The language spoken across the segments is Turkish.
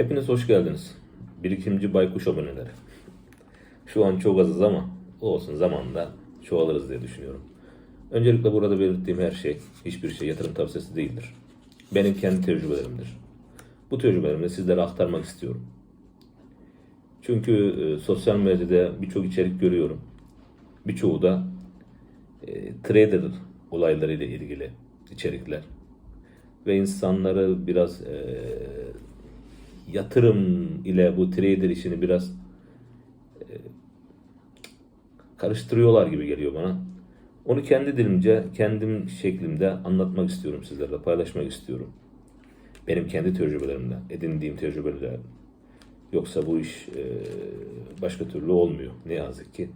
Hepiniz hoş geldiniz. Birikimci Baykuş aboneleri. Şu an çok azız ama olsun zamanla çoğalırız diye düşünüyorum. Öncelikle burada belirttiğim her şey, hiçbir şey yatırım tavsiyesi değildir. Benim kendi tecrübelerimdir. Bu tecrübelerimi sizlere aktarmak istiyorum. Çünkü e, sosyal medyada birçok içerik görüyorum. Birçoğu da e, trader olaylarıyla ilgili içerikler. Ve insanları biraz e, yatırım ile bu trader işini biraz e, karıştırıyorlar gibi geliyor bana. Onu kendi dilimce, kendim şeklimde anlatmak istiyorum sizlerle, paylaşmak istiyorum. Benim kendi tecrübelerimle, edindiğim tecrübeler. Yoksa bu iş e, başka türlü olmuyor ne yazık ki.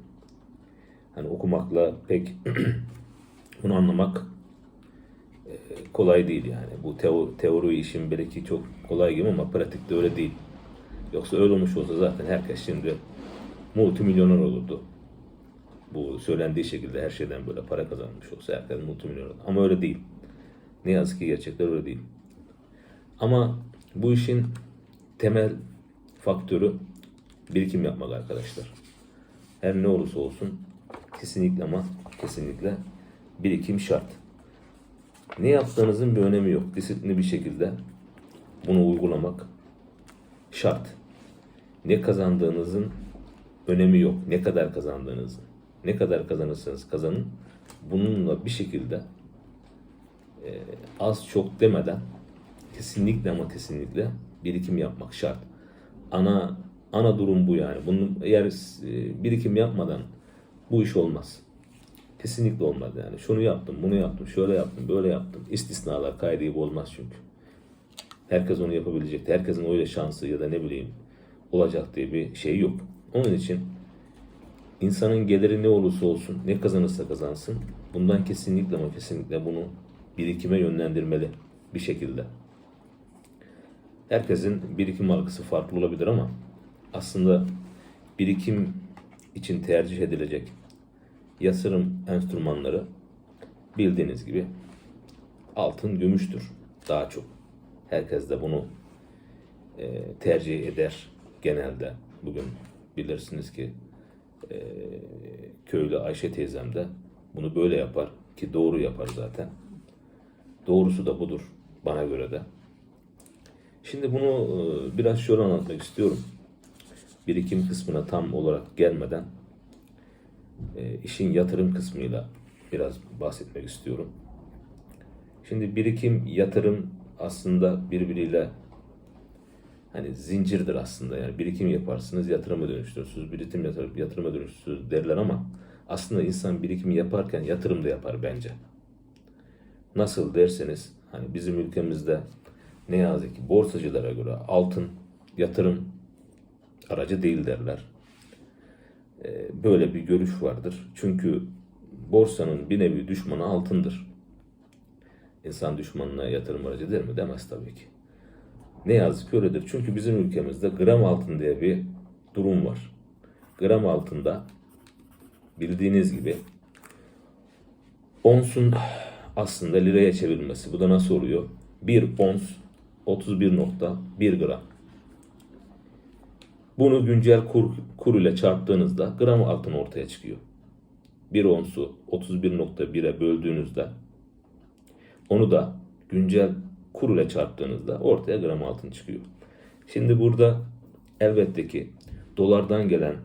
Hani okumakla pek bunu anlamak kolay değil yani. Bu teo- teori işin belki çok kolay gibi ama pratikte öyle değil. Yoksa öyle olmuş olsa zaten herkes şimdi multimilyoner olurdu. Bu söylendiği şekilde her şeyden böyle para kazanmış olsa herkes multimilyoner olurdu. Ama öyle değil. Ne yazık ki gerçekler öyle değil. Ama bu işin temel faktörü birikim yapmak arkadaşlar. Her ne olursa olsun kesinlikle ama kesinlikle birikim şart. Ne yaptığınızın bir önemi yok. Disiplinli bir şekilde bunu uygulamak şart. Ne kazandığınızın önemi yok. Ne kadar kazandığınızın. Ne kadar kazanırsanız kazanın. Bununla bir şekilde e, az çok demeden kesinlikle ama kesinlikle birikim yapmak şart. Ana ana durum bu yani. Bunun eğer e, birikim yapmadan bu iş olmaz. Kesinlikle olmaz yani. Şunu yaptım, bunu yaptım, şöyle yaptım, böyle yaptım. İstisnalar kaydı olmaz çünkü. Herkes onu yapabilecek. Herkesin öyle şansı ya da ne bileyim olacak diye bir şey yok. Onun için insanın geliri ne olursa olsun, ne kazanırsa kazansın, bundan kesinlikle ama kesinlikle bunu birikime yönlendirmeli bir şekilde. Herkesin birikim algısı farklı olabilir ama aslında birikim için tercih edilecek yatırım enstrümanları bildiğiniz gibi altın, gümüştür daha çok. Herkes de bunu e, tercih eder genelde. Bugün bilirsiniz ki e, köylü Ayşe teyzem de bunu böyle yapar ki doğru yapar zaten. Doğrusu da budur bana göre de. Şimdi bunu e, biraz şöyle anlatmak istiyorum. Birikim kısmına tam olarak gelmeden e, işin yatırım kısmıyla biraz bahsetmek istiyorum. Şimdi birikim, yatırım aslında birbiriyle hani zincirdir aslında. Yani birikim yaparsınız, yatırıma dönüştürürsünüz. Birikim yatırıp yatırıma dönüştürürsünüz derler ama aslında insan birikimi yaparken yatırım da yapar bence. Nasıl derseniz hani bizim ülkemizde ne yazık ki borsacılara göre altın yatırım aracı değil derler. Ee, Böyle bir görüş vardır. Çünkü borsanın bir nevi düşmanı altındır. İnsan düşmanına yatırım aracı der mi? Demez tabii ki. Ne yazık ki öyledir. Çünkü bizim ülkemizde gram altın diye bir durum var. Gram altında bildiğiniz gibi onsun aslında liraya çevrilmesi. Bu da nasıl oluyor? 1 ons 31.1 gram. Bunu güncel kur, kur ile çarptığınızda gram altın ortaya çıkıyor. 1 onsu 31.1'e böldüğünüzde onu da güncel kur ile çarptığınızda ortaya gram altın çıkıyor. Şimdi burada elbette ki dolardan gelen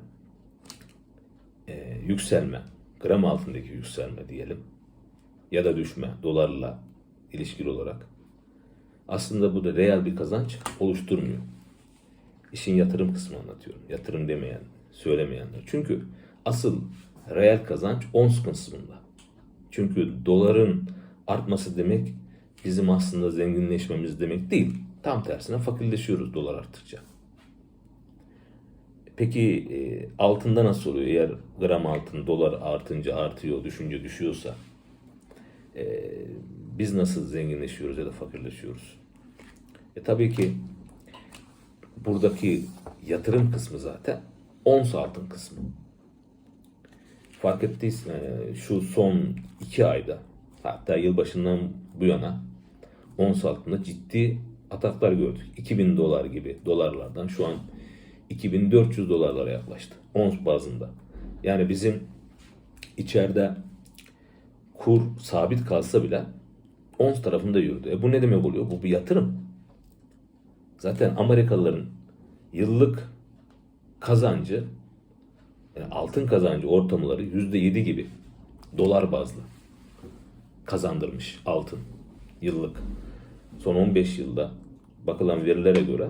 e, yükselme, gram altındaki yükselme diyelim ya da düşme dolarla ilişkili olarak aslında bu da reel bir kazanç oluşturmuyor. İşin yatırım kısmı anlatıyorum. Yatırım demeyen, söylemeyenler. Çünkü asıl reel kazanç ons kısmında. Çünkü doların artması demek bizim aslında zenginleşmemiz demek değil. Tam tersine fakirleşiyoruz dolar arttıkça. Peki e, altında nasıl oluyor? Eğer gram altın dolar artınca artıyor, düşünce düşüyorsa e, biz nasıl zenginleşiyoruz ya da fakirleşiyoruz? E tabii ki buradaki yatırım kısmı zaten ons altın kısmı. Fark ettiysen e, şu son iki ayda hatta yılbaşından bu yana ons altında ciddi ataklar gördük. 2000 dolar gibi dolarlardan şu an 2400 dolarlara yaklaştı. Ons bazında. Yani bizim içeride kur sabit kalsa bile ons tarafında yürüdü. E bu ne demek oluyor? Bu bir yatırım. Zaten Amerikalıların yıllık kazancı yani altın kazancı ortamları %7 gibi dolar bazlı kazandırmış altın yıllık. Son 15 yılda bakılan verilere göre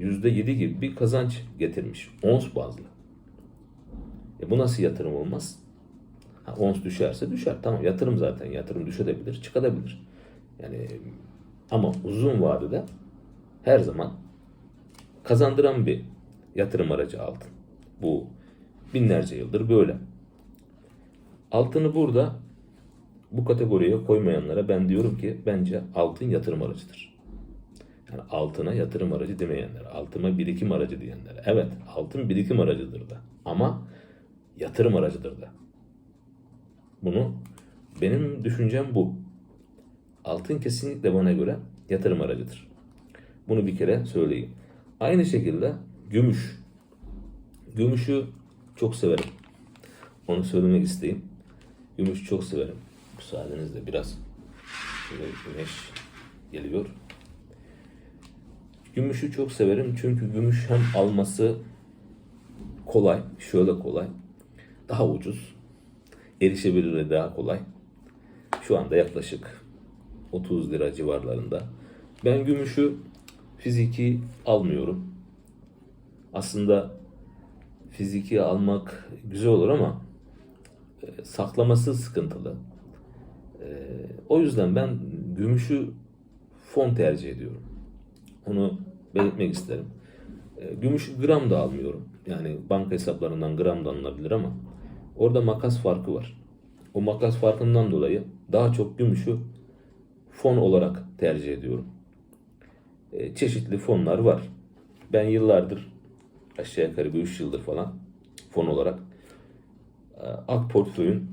%7 gibi bir kazanç getirmiş. Ons bazlı. E bu nasıl yatırım olmaz? Ha, ons düşerse düşer. Tamam yatırım zaten. Yatırım düşebilir, çıkabilir. Yani ama uzun vadede her zaman kazandıran bir yatırım aracı altın. Bu binlerce yıldır böyle. Altını burada bu kategoriye koymayanlara ben diyorum ki bence altın yatırım aracıdır. Yani altına yatırım aracı demeyenler, altıma birikim aracı diyenler. Evet, altın birikim aracıdır da. Ama yatırım aracıdır da. Bunu benim düşüncem bu. Altın kesinlikle bana göre yatırım aracıdır. Bunu bir kere söyleyeyim. Aynı şekilde gümüş. Gümüşü çok severim. Onu söylemek isteyeyim. Gümüş çok severim. Müsaadenizle biraz şöyle güneş geliyor. Gümüşü çok severim çünkü gümüş hem alması kolay, şöyle kolay, daha ucuz, erişebilirliği daha kolay. Şu anda yaklaşık 30 lira civarlarında. Ben gümüşü fiziki almıyorum. Aslında fiziki almak güzel olur ama e, saklaması sıkıntılı. E, o yüzden ben gümüşü fon tercih ediyorum. Onu belirtmek isterim. E, Gümüşü gram da almıyorum. Yani banka hesaplarından gram da alınabilir ama orada makas farkı var. O makas farkından dolayı daha çok gümüşü fon olarak tercih ediyorum. E, Çeşitli fonlar var. Ben yıllardır aşağı yukarı bir 3 yıldır falan fon olarak e, Ak Portföy'ün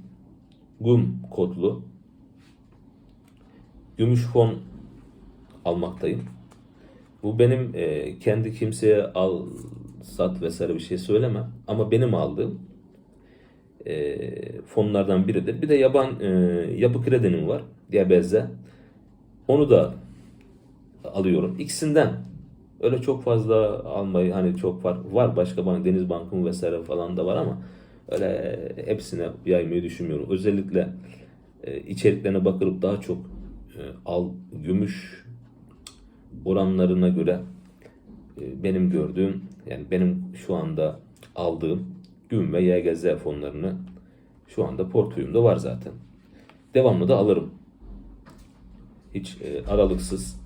GUM kodlu gümüş fon almaktayım. Bu benim e, kendi kimseye al, sat vesaire bir şey söylemem. Ama benim aldığım e, fonlardan biridir. Bir de yaban e, yapı kredinin var. Diyabez'de. Onu da alıyorum. İkisinden öyle çok fazla almayı hani çok fark var. Başka bank, Deniz Bank'ın vesaire falan da var ama öyle hepsine yaymayı düşünmüyorum. Özellikle e, içeriklerine bakılıp daha çok e, al gümüş oranlarına göre e, benim gördüğüm yani benim şu anda aldığım güm ve YGZ fonlarını şu anda portföyümde var zaten. Devamlı da alırım. Hiç e, aralıksız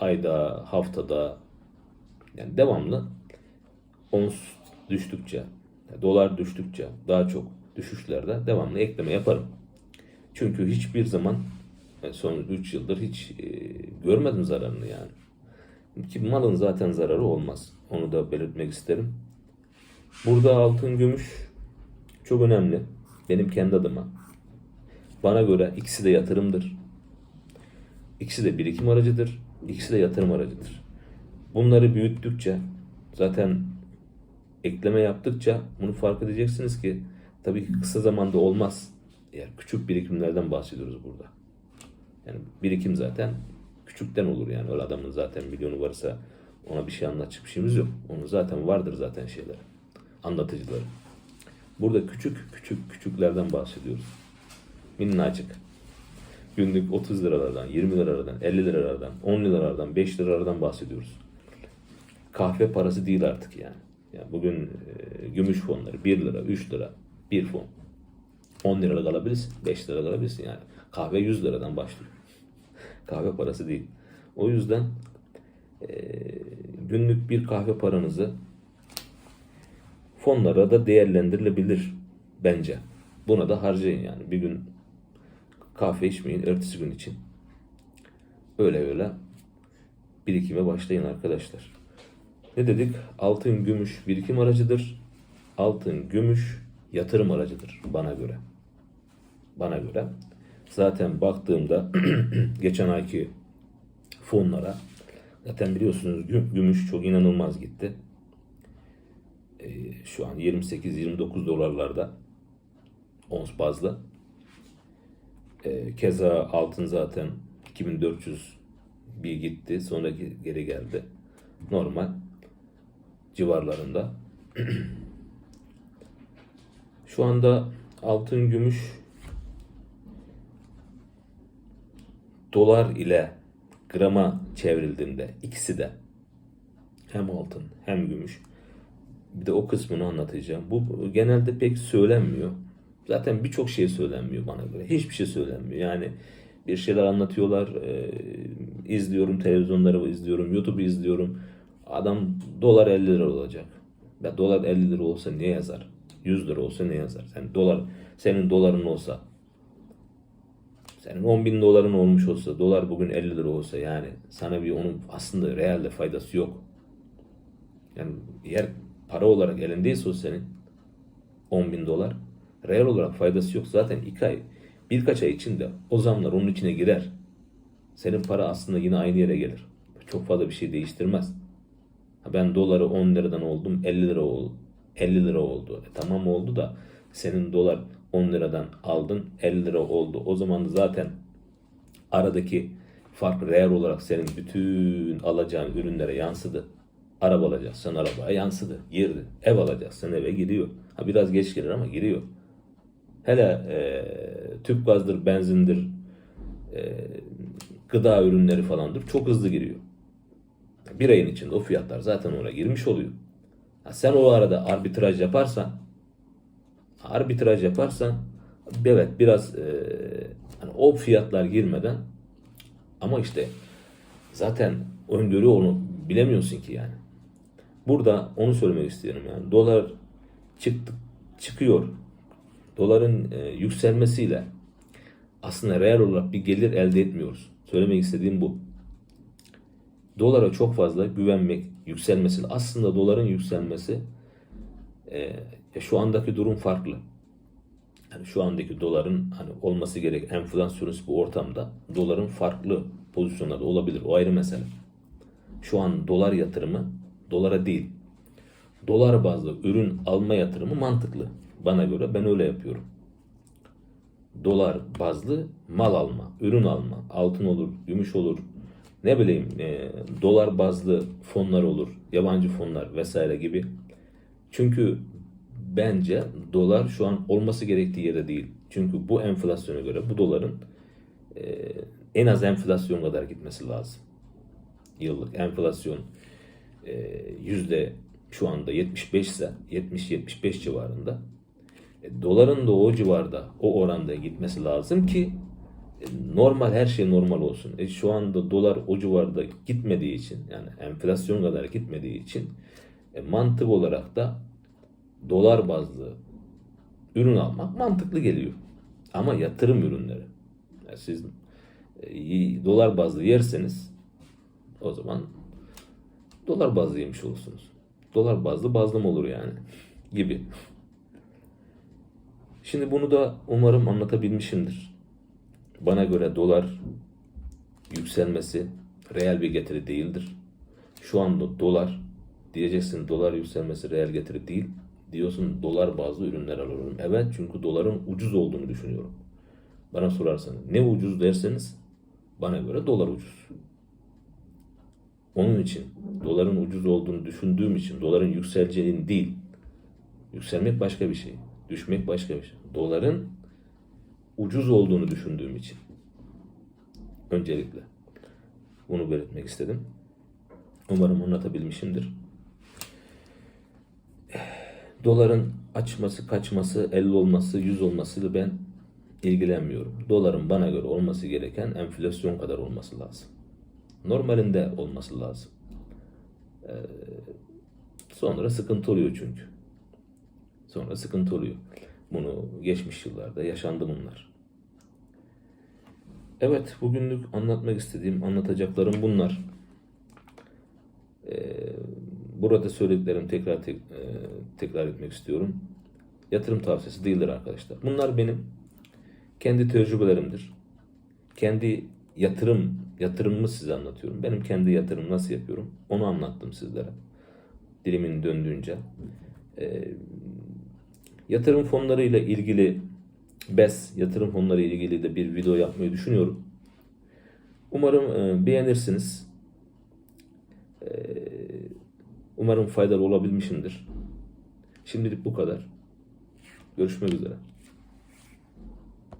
ayda, haftada yani devamlı ons düştükçe, dolar düştükçe daha çok düşüşlerde devamlı ekleme yaparım. Çünkü hiçbir zaman son 3 yıldır hiç e, görmedim zararını yani. Ki malın zaten zararı olmaz. Onu da belirtmek isterim. Burada altın gümüş çok önemli. Benim kendi adıma. Bana göre ikisi de yatırımdır. İkisi de birikim aracıdır. İkisi de yatırım aracıdır. Bunları büyüttükçe zaten ekleme yaptıkça bunu fark edeceksiniz ki tabii ki kısa zamanda olmaz. Yani küçük birikimlerden bahsediyoruz burada. Yani birikim zaten küçükten olur yani. Öyle adamın zaten milyonu varsa ona bir şey anlatacak bir şeyimiz yok. Onun zaten vardır zaten şeyler. Anlatıcıları. Burada küçük küçük küçüklerden bahsediyoruz. Minnacık. Günlük 30 liralardan, 20 liralardan, 50 liralardan, 10 liralardan, 5 liralardan bahsediyoruz. Kahve parası değil artık yani. yani bugün e, gümüş fonları 1 lira, 3 lira, bir fon. 10 liralık alabilirsin, 5 liralık alabilirsin yani. Kahve 100 liradan başlıyor. kahve parası değil. O yüzden e, günlük bir kahve paranızı fonlara da değerlendirilebilir bence. Buna da harcayın yani. Bir gün kahve içmeyin ertesi gün için. Öyle öyle birikime başlayın arkadaşlar. Ne dedik? Altın, gümüş birikim aracıdır. Altın, gümüş yatırım aracıdır bana göre. Bana göre. Zaten baktığımda geçen ayki fonlara. Zaten biliyorsunuz gü- gümüş çok inanılmaz gitti. Ee, şu an 28-29 dolarlarda ons bazlı. Ee, keza altın zaten 2400 bir gitti. Sonra ge- geri geldi. Normal civarlarında. Şu anda altın, gümüş, dolar ile grama çevrildiğinde ikisi de hem altın hem gümüş bir de o kısmını anlatacağım. Bu genelde pek söylenmiyor. Zaten birçok şey söylenmiyor bana göre. Hiçbir şey söylenmiyor. Yani bir şeyler anlatıyorlar. e, izliyorum televizyonları izliyorum. YouTube'u izliyorum. Adam dolar 50 lira olacak. Ya dolar 50 lira olsa ne yazar? 100 lira olsa ne yazar? Sen dolar senin doların olsa senin 10 bin doların olmuş olsa dolar bugün 50 lira olsa yani sana bir onun aslında realde faydası yok. Yani eğer para olarak elindeyse o senin 10 bin dolar reel olarak faydası yok. Zaten iki ay birkaç ay içinde o zamlar onun içine girer. Senin para aslında yine aynı yere gelir. Çok fazla bir şey değiştirmez. Ben doları 10 liradan oldum 50 lira oldu. 50 lira oldu. E tamam oldu da senin dolar 10 liradan aldın 50 lira oldu. O zaman zaten aradaki fark reel olarak senin bütün alacağın ürünlere yansıdı. Araba alacaksın arabaya yansıdı. Girdi. Ev alacaksın eve giriyor. Ha biraz geç gelir ama giriyor. Hele e, tüp gazdır, benzindir, e, gıda ürünleri falandır çok hızlı giriyor. Bir ayın içinde o fiyatlar zaten oraya girmiş oluyor. Ha sen o arada arbitraj yaparsan arbitraj yaparsan evet biraz e, hani o fiyatlar girmeden ama işte zaten öngörü onu bilemiyorsun ki yani. Burada onu söylemek istiyorum yani. Dolar çıktı çıkıyor. Doların e, yükselmesiyle aslında reel olarak bir gelir elde etmiyoruz. Söylemek istediğim bu. Dolara çok fazla güvenmek, yükselmesi aslında doların yükselmesi e, şu andaki durum farklı. Yani şu andaki doların hani olması gerek enflasyonist bir ortamda doların farklı pozisyonlarda olabilir. O ayrı mesele. Şu an dolar yatırımı dolara değil. Dolar bazlı ürün alma yatırımı mantıklı. Bana göre ben öyle yapıyorum. Dolar bazlı mal alma, ürün alma, altın olur, gümüş olur, ne bileyim e, dolar bazlı fonlar olur, yabancı fonlar vesaire gibi. Çünkü bence dolar şu an olması gerektiği yere değil. Çünkü bu enflasyona göre bu doların e, en az enflasyon kadar gitmesi lazım. Yıllık enflasyon e, yüzde şu anda 75 ise 70-75 civarında. E, doların da o civarda, o oranda gitmesi lazım ki e, normal her şey normal olsun. E, şu anda dolar o civarda gitmediği için yani enflasyon kadar gitmediği için e, mantık olarak da dolar bazlı ürün almak mantıklı geliyor. Ama yatırım ürünleri. Yani siz e, dolar bazlı yerseniz o zaman dolar bazlı yemiş olursunuz. Dolar bazlı bazlım olur yani gibi. Şimdi bunu da umarım anlatabilmişimdir. Bana göre dolar yükselmesi reel bir getiri değildir. Şu anda dolar diyeceksin dolar yükselmesi reel getiri değil. Diyorsun dolar bazlı ürünler alıyorum. Evet çünkü doların ucuz olduğunu düşünüyorum. Bana sorarsanız ne ucuz derseniz bana göre dolar ucuz. Onun için doların ucuz olduğunu düşündüğüm için doların yükseleceğini değil. Yükselmek başka bir şey. Düşmek başka bir şey. Doların ucuz olduğunu düşündüğüm için. Öncelikle. Bunu belirtmek istedim. Umarım anlatabilmişimdir. Doların açması, kaçması, 50 olması, 100 olmasıyla ben ilgilenmiyorum. Doların bana göre olması gereken enflasyon kadar olması lazım. Normalinde olması lazım. Ee, sonra sıkıntı oluyor çünkü. Sonra sıkıntı oluyor. Bunu geçmiş yıllarda yaşandı bunlar. Evet, bugünlük anlatmak istediğim, anlatacaklarım bunlar. Ee, burada söylediklerimi tekrar tek, e, tekrar etmek istiyorum. Yatırım tavsiyesi değildir arkadaşlar. Bunlar benim kendi tecrübelerimdir. Kendi yatırım yatırımımı size anlatıyorum. Benim kendi yatırımımı nasıl yapıyorum onu anlattım sizlere. Dilimin döndüğünce. Ee, yatırım fonları ile ilgili BES yatırım fonları ile ilgili de bir video yapmayı düşünüyorum. Umarım e, beğenirsiniz. Ee, umarım faydalı olabilmişimdir. Şimdilik bu kadar. Görüşmek üzere.